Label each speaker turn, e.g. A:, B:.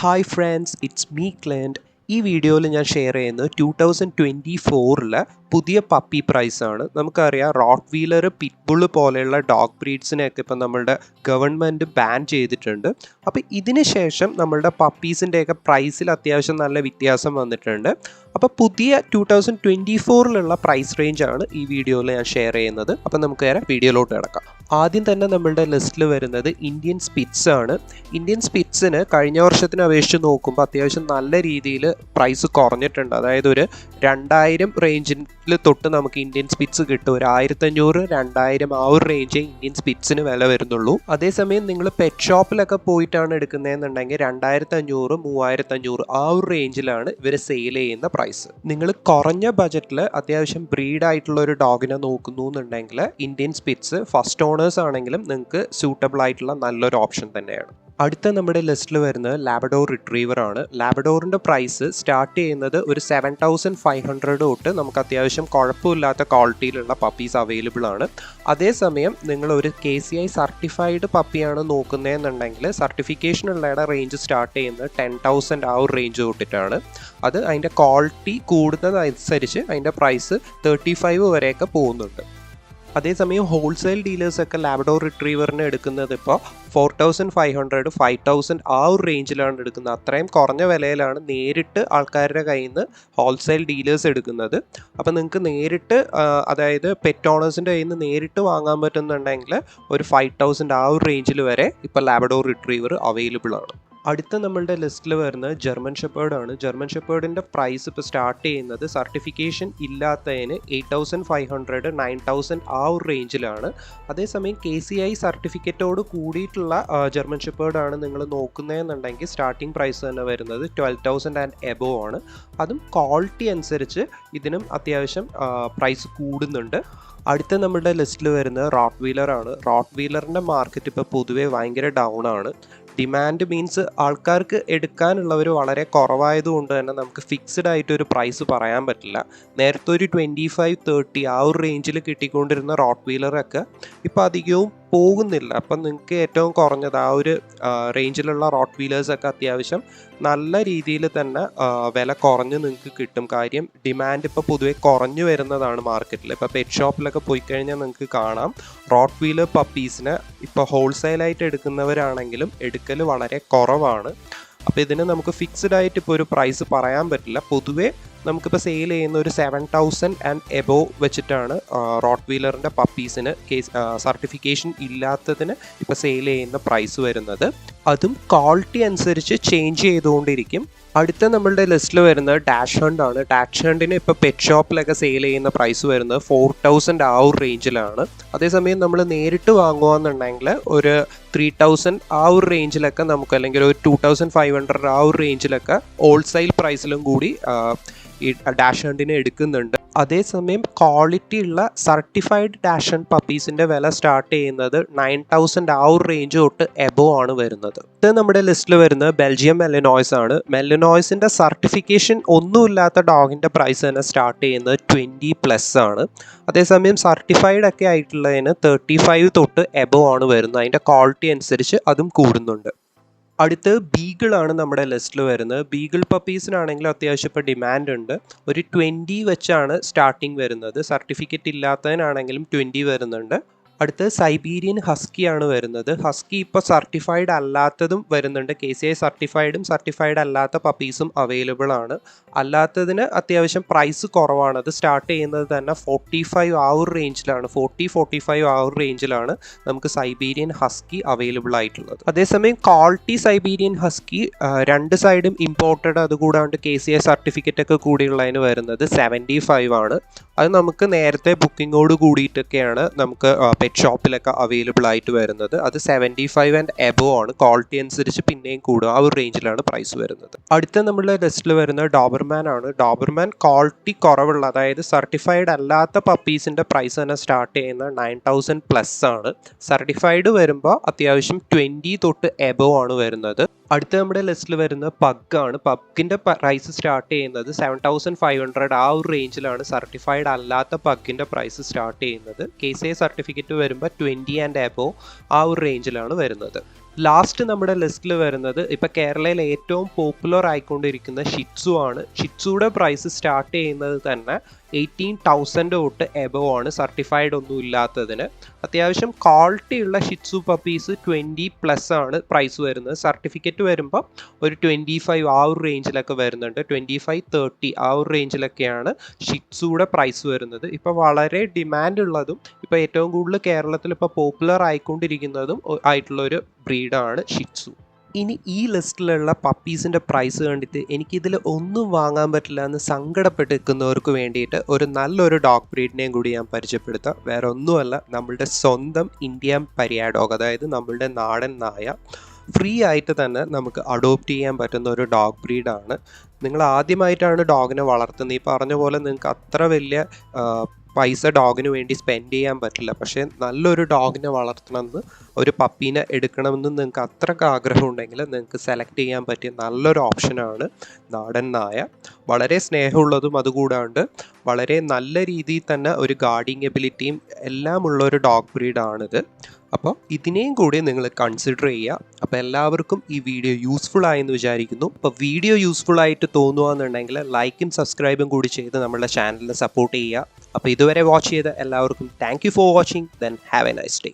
A: Hi friends it's me ക്ലൻഡ് ഈ വീഡിയോയിൽ ഞാൻ ഷെയർ ചെയ്യുന്നത് ടു തൗസൻഡ് ട്വന്റി ഫോറിലെ പുതിയ പപ്പി പ്രൈസ് ആണ്. നമുക്കറിയാം റോട്ട് വീലർ പിറ്റ്ബുൾ പോലെയുള്ള ഡോഗ് ബ്രീഡ്സിനെയൊക്കെ ഇപ്പം നമ്മളുടെ ഗവൺമെന്റ് ബാൻ ചെയ്തിട്ടുണ്ട്. അപ്പോൾ ഇതിന് ശേഷം നമ്മളുടെ പപ്പീസിന്റെയൊക്കെ പ്രൈസിൽ അത്യാവശ്യം നല്ല വ്യത്യാസം വന്നിട്ടുണ്ട്. അപ്പോൾ പുതിയ ടു തൗസൻഡ് ട്വന്റി ഫോറിലുള്ള പ്രൈസ് റേഞ്ചാണ് ഈ വീഡിയോയിൽ ഞാൻ ഷെയർ ചെയ്യുന്നത്. അപ്പോൾ നമുക്ക് നേരെ വീഡിയോയിലോട്ട് കിടക്കാം. ആദ്യം തന്നെ നമ്മളുടെ ലിസ്റ്റിൽ വരുന്നത് ഇന്ത്യൻ സ്പിറ്റ്സ് ആണ്. ഇന്ത്യൻ സ്പിറ്റ്സിന് കഴിഞ്ഞ വർഷത്തിനെ അപേക്ഷിച്ച് നോക്കുമ്പോൾ അത്യാവശ്യം നല്ല രീതിയിൽ പ്രൈസ് കുറഞ്ഞിട്ടുണ്ട്. അതായത് ഒരു രണ്ടായിരം റേഞ്ചിൽ തൊട്ട് നമുക്ക് ഇന്ത്യൻ സ്പിറ്റ്സ് കിട്ടും. ഒരു ആയിരത്തഞ്ഞൂറ് രണ്ടായിരം ആ ഒരു റേഞ്ചേ ഇന്ത്യൻ സ്പിറ്റ്സിന് വില വരുന്നുള്ളൂ. അതേസമയം നിങ്ങൾ പെറ്റ് ഷോപ്പിലൊക്കെ പോയിട്ടാണ് എടുക്കുന്നതെന്നുണ്ടെങ്കിൽ രണ്ടായിരത്തി അഞ്ഞൂറ് മൂവായിരത്തി അഞ്ഞൂറ് ആ ഒരു റേഞ്ചിലാണ് ഇവർ സെയിൽ ചെയ്യുന്ന പ്രൈസ് നിങ്ങൾ കുറഞ്ഞ ബജറ്റിൽ അത്യാവശ്യം ബ്രീഡ് ആയിട്ടുള്ള ഒരു ഡോഗിനെ നോക്കുന്നു എന്നുണ്ടെങ്കിൽ ഇന്ത്യൻ സ്പിറ്റ്സ് ഫസ്റ്റ് ഓണേഴ്സ് ആണെങ്കിലും നിങ്ങൾക്ക് സ്യൂട്ടബിൾ ആയിട്ടുള്ള നല്ലൊരു ഓപ്ഷൻ തന്നെയാണ്. അടുത്ത നമ്മുടെ ലിസ്റ്റിൽ വരുന്നത് ലാബഡോർ റിട്രീവർ ആണ്. ലാബഡോറിന്റെ പ്രൈസ് സ്റ്റാർട്ട് ചെയ്യുന്നത് ഒരു സെവൻ തൗസൻഡ് ഫൈവ് ഹൺഡ്രഡ് തൊട്ട് നമുക്ക് അത്യാവശ്യം കുഴപ്പമില്ലാത്ത ക്വാളിറ്റിയിലുള്ള പപ്പീസ് അവൈലബിൾ ആണ്. അതേസമയം നിങ്ങൾ ഒരു കെ സി ഐ സർട്ടിഫൈഡ് പപ്പിയാണ് നോക്കുന്നതെന്നുണ്ടെങ്കിൽ സർട്ടിഫിക്കേഷൻ ഉള്ളയുടെ റേഞ്ച് സ്റ്റാർട്ട് ചെയ്യുന്നത് ടെൻ തൗസൻഡ് ആ ഒരു റേഞ്ച് തൊട്ടിട്ടാണ്. അത് അതിന്റെ ക്വാളിറ്റി കൂടുന്നതനുസരിച്ച് അതിന്റെ പ്രൈസ് തേർട്ടി ഫൈവ് വരെയൊക്കെ പോകുന്നുണ്ട്. അതേസമയം ഹോൾസെയിൽ ഡീലേഴ്സൊക്കെ ലാബ്ഡോർ റിട്രീവറിന് എടുക്കുന്നത് ഇപ്പോൾ four thousand five hundred five thousand ആ ഒരു റേഞ്ചിലാണ് എടുക്കുന്നത്. അത്രയും കുറഞ്ഞ വിലയിലാണ് നേരിട്ട് ആൾക്കാരുടെ കയ്യിൽ നിന്ന് ഹോൾസെയിൽ ഡീലേഴ്സ് എടുക്കുന്നത്. അപ്പോൾ നിങ്ങൾക്ക് നേരിട്ട് അതായത് പെറ്റ് ഓണേഴ്സിന്റെ കയ്യിൽ നിന്ന് നേരിട്ട് വാങ്ങാൻ പറ്റുന്നുണ്ടെങ്കിൽ ഒരു ഫൈവ് തൗസൻഡ് ആ ഒരു റേഞ്ചിൽ വരെ ഇപ്പോൾ ലാബ്ഡോർ റിട്രീവർ അവൈലബിൾ ആണ്. അടുത്ത നമ്മളുടെ ലിസ്റ്റിൽ വരുന്നത് ജർമ്മൻ ഷെപ്പേർഡാണ് ജർമ്മൻ ഷെപ്പേർഡിന്റെ പ്രൈസ് ഇപ്പോൾ സ്റ്റാർട്ട് ചെയ്യുന്നത് certification ഇല്ലാത്തതിന് eight thousand five hundred nine thousand ആ ഒരു റേഞ്ചിലാണ് അതേസമയം കെ സി ഐ സർട്ടിഫിക്കറ്റോട് കൂടിയിട്ടുള്ള ജർമ്മൻ ഷെപ്പേർഡാണ് നിങ്ങൾ നോക്കുന്നതെന്നുണ്ടെങ്കിൽ സ്റ്റാർട്ടിംഗ് പ്രൈസ് തന്നെ വരുന്നത് ട്വൽവ് തൗസൻഡ് ആൻഡ് എബോ ആണ്. അതും ക്വാളിറ്റി അനുസരിച്ച് ഇതിനും അത്യാവശ്യം പ്രൈസ് കൂടുന്നുണ്ട്. അടുത്ത നമ്മുടെ ലിസ്റ്റിൽ വരുന്നത് റോട്ട് വീലറാണ് റോട്ട് വീലറിന്റെ മാർക്കറ്റ് ഇപ്പോൾ പൊതുവേ ഭയങ്കര ഡൗൺ ആണ്. ഡിമാൻഡ് മീൻസ് ആൾക്കാർക്ക് എടുക്കാനുള്ളവർ വളരെ കുറവായതുകൊണ്ട് തന്നെ നമുക്ക് ഫിക്സ്ഡ് ആയിട്ട് ഒരു പ്രൈസ് പറയാൻ പറ്റില്ല. നേരത്തെ ഒരു ട്വന്റി ഫൈവ് തേർട്ടി ആ ഒരു റേഞ്ചിൽ കിട്ടിക്കൊണ്ടിരുന്ന റോട്ട് വീലറൊക്കെ ഇപ്പോൾ അധികവും പോകുന്നില്ല. അപ്പം നിങ്ങൾക്ക് ഏറ്റവും കുറഞ്ഞത് ആ ഒരു റേഞ്ചിലുള്ള റോട്ട് വീലേഴ്സൊക്കെ അത്യാവശ്യം നല്ല രീതിയിൽ തന്നെ വില കുറഞ്ഞ് നിങ്ങൾക്ക് കിട്ടും. കാര്യം ഡിമാൻഡ് ഇപ്പോൾ പൊതുവേ കുറഞ്ഞു വരുന്നതാണ് മാർക്കറ്റിൽ ഇപ്പോൾ പെറ്റ് ഷോപ്പിലൊക്കെ പോയി കഴിഞ്ഞാൽ നിങ്ങൾക്ക് കാണാം. റോട്ട് വീലർ പപ്പീസിന് ഇപ്പോൾ ഹോൾസെയിലായിട്ട് എടുക്കുന്നവരാണെങ്കിലും എടുക്കൽ വളരെ കുറവാണ്. അപ്പോൾ ഇതിന് നമുക്ക് ഫിക്സ്ഡ് ആയിട്ട് ഇപ്പോൾ ഒരു പ്രൈസ് പറയാൻ പറ്റില്ല. പൊതുവേ നമുക്കിപ്പോൾ സെയിൽ ചെയ്യുന്ന ഒരു സെവൻ തൗസൻഡ് ആൻഡ് എബോ വെച്ചിട്ടാണ് റോട്ട് വീലറിന്റെ പപ്പീസിന് കേസ് സർട്ടിഫിക്കേഷൻ ഇല്ലാത്തതിന് ഇപ്പോൾ സെയിൽ ചെയ്യുന്ന പ്രൈസ് വരുന്നത്. അതും ക്വാളിറ്റി അനുസരിച്ച് ചേഞ്ച് ചെയ്തുകൊണ്ടിരിക്കും. അടുത്ത നമ്മളുടെ ലിസ്റ്റിൽ വരുന്നത് ഡാഷ് ഹണ്ട് ആണ്. ഡാഷ് ഹണ്ടിന് ഇപ്പോൾ പെറ്റ് ഷോപ്പിലൊക്കെ സെയിൽ ചെയ്യുന്ന പ്രൈസ് വരുന്നത് ഫോർ തൗസൻഡ് ആ ഒരു റേഞ്ചിലാണ് അതേസമയം നമ്മൾ നേരിട്ട് വാങ്ങുകയെന്നുണ്ടെങ്കിൽ ഒരു ത്രീ തൗസൻഡ് ആ ഒരു റേഞ്ചിലൊക്കെ നമുക്ക് അല്ലെങ്കിൽ ഒരു ടു തൗസൻഡ് ഫൈവ് ഹൺഡ്രഡ് ആ ഒരു റേഞ്ചിലൊക്കെ ഹോൾസെയിൽ പ്രൈസിലും കൂടി ഈ ഡാഷ് ഹണ്ടിനെ എടുക്കുന്നുണ്ട്. അതേസമയം ക്വാളിറ്റി ഉള്ള സർട്ടിഫൈഡ് ഡാഷൻ പപ്പീസിന്റെ പപ്പീസിന്റെ വില സ്റ്റാർട്ട് ചെയ്യുന്നത് നയൻ തൗസൻഡ് ആ ഒരു റേഞ്ച് തൊട്ട് എബോ ആണ് വരുന്നത്. ഇത് നമ്മുടെ ലിസ്റ്റിൽ വരുന്നത് ബെൽജിയം മെല്ലനോയ്സ് ആണ്. മെല്ലനോയ്സിന്റെ സർട്ടിഫിക്കേഷൻ ഒന്നുമില്ലാത്ത ഡോഗിന്റെ പ്രൈസ് തന്നെ സ്റ്റാർട്ട് ചെയ്യുന്നത് ട്വന്റി പ്ലസ് ആണ്. അതേസമയം സർട്ടിഫൈഡ് ഒക്കെ ആയിട്ടുള്ളതിന് തേർട്ടി ഫൈവ് തൊട്ട് എബോ ആണ് വരുന്നത്. അതിന്റെ ക്വാളിറ്റി അനുസരിച്ച് അതും കൂടുന്നുണ്ട്. അടുത്ത് ബീഗിളാണ് നമ്മുടെ ലിസ്റ്റിൽ വരുന്നത്. ബീഗിൾ പപ്പീസിനാണെങ്കിൽ അത്യാവശ്യം ഇപ്പോൾ ഡിമാൻഡ് ഉണ്ട്. ഒരു ട്വന്റി വെച്ചാണ് സ്റ്റാർട്ടിങ് വരുന്നത്. സർട്ടിഫിക്കറ്റ് ഇല്ലാത്തതിനാണെങ്കിലും ട്വന്റി വരുന്നുണ്ട്. അടുത്ത് സൈബീരിയൻ ഹസ്കി ആണ് വരുന്നത്. ഹസ്കി ഇപ്പോൾ സർട്ടിഫൈഡ് അല്ലാത്തതും വരുന്നുണ്ട്. കെ സി ഐ സർട്ടിഫൈഡും സർട്ടിഫൈഡ് അല്ലാത്ത പപ്പീസും അവൈലബിൾ ആണ്. അല്ലാത്തതിന് അത്യാവശ്യം പ്രൈസ് കുറവാണ്. അത് സ്റ്റാർട്ട് ചെയ്യുന്നത് തന്നെ ഫോർട്ടി ഫൈവ് ആ ഒരു റേഞ്ചിലാണ് ഫോർട്ടി ഫോർട്ടി ഫൈവ് ആ ഒരു റേഞ്ചിലാണ് നമുക്ക് സൈബീരിയൻ ഹസ്കി അവൈലബിൾ ആയിട്ടുള്ളത്. അതേസമയം ക്വാളിറ്റി സൈബീരിയൻ ഹസ്കി രണ്ട് സൈഡും ഇമ്പോർട്ടഡ് അതുകൂടാണ്ട് കെ സി ഐ സർട്ടിഫിക്കറ്റ് ഒക്കെ കൂടിയുള്ളതിന് വരുന്നത് സെവന്റി ഫൈവ് ആണ്. അത് നമുക്ക് നേരത്തെ ബുക്കിങ്ങോട് കൂടിയിട്ടൊക്കെയാണ് നമുക്ക് പെറ്റ് ഷോപ്പിലൊക്കെ അവൈലബിൾ ആയിട്ട് വരുന്നത്. അത് സെവന്റി ഫൈവ് ആൻഡ് എബോ ആണ്. ക്വാളിറ്റി അനുസരിച്ച് പിന്നെയും കൂടും ആ ഒരു റേഞ്ചിലാണ് പ്രൈസ് വരുന്നത്. അടുത്ത നമ്മുടെ ലിസ്റ്റിൽ വരുന്നത് ഡോബർമാൻ ആണ്. ഡോബർമാൻ ക്വാളിറ്റി കുറവുള്ള അതായത് സർട്ടിഫൈഡ് അല്ലാത്ത പപ്പീസിന്റെ പ്രൈസ് തന്നെ സ്റ്റാർട്ട് ചെയ്യുന്നത് നയൻ തൗസൻഡ് പ്ലസ് ആണ്. സർട്ടിഫൈഡ് വരുമ്പോൾ അത്യാവശ്യം ട്വന്റി തൊട്ട് എബോ ആണ് വരുന്നത്. അടുത്ത നമ്മുടെ ലിസ്റ്റിൽ വരുന്ന പഗ് ആണ്. പഗിന്റെ പ്രൈസ് സ്റ്റാർട്ട് ചെയ്യുന്നത് സെവൻ തൗസൻഡ് ഫൈവ് ഹൺഡ്രഡ് ആ ഒരു റേഞ്ചിലാണ് സർട്ടിഫൈഡ് അല്ലാത്ത പഗിന്റെ പ്രൈസ് സ്റ്റാർട്ട് ചെയ്യുന്നത്. കെ സി ഐ സർട്ടിഫിക്കറ്റ് വരുമ്പോൾ ട്വന്റി ആൻഡ് ആബോ ആ ഒരു റേഞ്ചിലാണ് വരുന്നത്. ലാസ്റ്റ് നമ്മുടെ ലിസ്റ്റിൽ വരുന്നത് ഇപ്പോൾ കേരളയിൽ ഏറ്റവും പോപ്പുലർ ആയിക്കൊണ്ടിരിക്കുന്ന ഷിറ്റ്സു ആണ്. ഷിറ്റ്സുയുടെ പ്രൈസ് സ്റ്റാർട്ട് ചെയ്യുന്നത് തന്നെ എയ്റ്റീൻ തൗസൻഡ് തൊട്ട് എബവ് ആണ് സർട്ടിഫൈഡ് ഒന്നും ഇല്ലാത്തതിന്. അത്യാവശ്യം ക്വാളിറ്റി ഉള്ള shih tzu puppies twenty plus ആണ് പ്രൈസ് വരുന്നത്. സർട്ടിഫിക്കറ്റ് വരുമ്പോൾ ഒരു ട്വന്റി ഫൈവ് ആ ഒരു റേഞ്ചിലൊക്കെ വരുന്നുണ്ട്. ട്വന്റി ഫൈവ് തേർട്ടി ആ ഒരു റേഞ്ചിലൊക്കെയാണ് ഷിറ്റ്സുയുടെ പ്രൈസ് വരുന്നത്. ഇപ്പോൾ വളരെ ഡിമാൻഡ് ഉള്ളതും ഇപ്പോൾ ഏറ്റവും കൂടുതൽ കേരളത്തിൽ ഇപ്പോൾ പോപ്പുലർ ആയിക്കൊണ്ടിരിക്കുന്നതും ആയിട്ടുള്ളൊരു ബ്രീഡാണ് ഷിറ്റ്സു. ഇനി ഈ ലിസ്റ്റിലുള്ള പപ്പീസിന്റെ പ്രൈസ് കണ്ടിട്ട് എനിക്കിതിൽ ഒന്നും വാങ്ങാൻ പറ്റില്ല എന്ന് സങ്കടപ്പെട്ട് നിൽക്കുന്നവർക്ക് വേണ്ടിയിട്ട് ഒരു നല്ലൊരു ഡോഗ് ബ്രീഡിനെയും കൂടി ഞാൻ പരിചയപ്പെടുത്താം. വേറെ ഒന്നുമല്ല നമ്മളുടെ സ്വന്തം ഇന്ത്യൻ പരിയാഡോഗ് അതായത് നമ്മളുടെ നാടൻ നായ. ഫ്രീ ആയിട്ട് തന്നെ നമുക്ക് അഡോപ്റ്റ് ചെയ്യാൻ പറ്റുന്ന ഒരു ഡോഗ് ബ്രീഡാണ്. നിങ്ങൾ ആദ്യമായിട്ടാണ് ഡോഗിനെ വളർത്തുന്നത്. ഈ പറഞ്ഞ പോലെ നിങ്ങൾക്ക് അത്ര വലിയ പൈസ ഡോഗിന് വേണ്ടി സ്പെൻഡ് ചെയ്യാൻ പറ്റില്ല. പക്ഷേ നല്ലൊരു ഡോഗിനെ വളർത്തണമെന്ന് ഒരു പപ്പീനെ എടുക്കണമെന്ന് നിങ്ങൾക്ക് അത്രയ്ക്ക് ആഗ്രഹം ഉണ്ടെങ്കിൽ നിങ്ങൾക്ക് സെലക്ട് ചെയ്യാൻ പറ്റിയ നല്ലൊരു ഓപ്ഷനാണ് നാടൻ നായ. വളരെ സ്നേഹമുള്ളതും അതുകൂടാണ്ട് വളരെ നല്ല രീതിയിൽ തന്നെ ഒരു ഗാർഡിങ് എബിലിറ്റിയും എല്ലാം ഉള്ള ഒരു ഡോഗ് ബ്രീഡാണിത് അപ്പോൾ ഇതിനെയും കൂടി നിങ്ങൾ കൺസിഡർ ചെയ്യുക. അപ്പോൾ എല്ലാവർക്കും ഈ വീഡിയോ യൂസ്ഫുൾ ആയെന്ന് വിചാരിക്കുന്നു. അപ്പോൾ വീഡിയോ യൂസ്ഫുൾ ആയിട്ട് തോന്നുകയെന്നുണ്ടെങ്കിൽ ലൈക്കും സബ്സ്ക്രൈബും കൂടി ചെയ്ത് നമ്മുടെ ചാനലിനെ സപ്പോർട്ട് ചെയ്യുക. അപ്പോൾ ഇതുവരെ വാച്ച് ചെയ്ത എല്ലാവർക്കും thank you for watching then have a nice day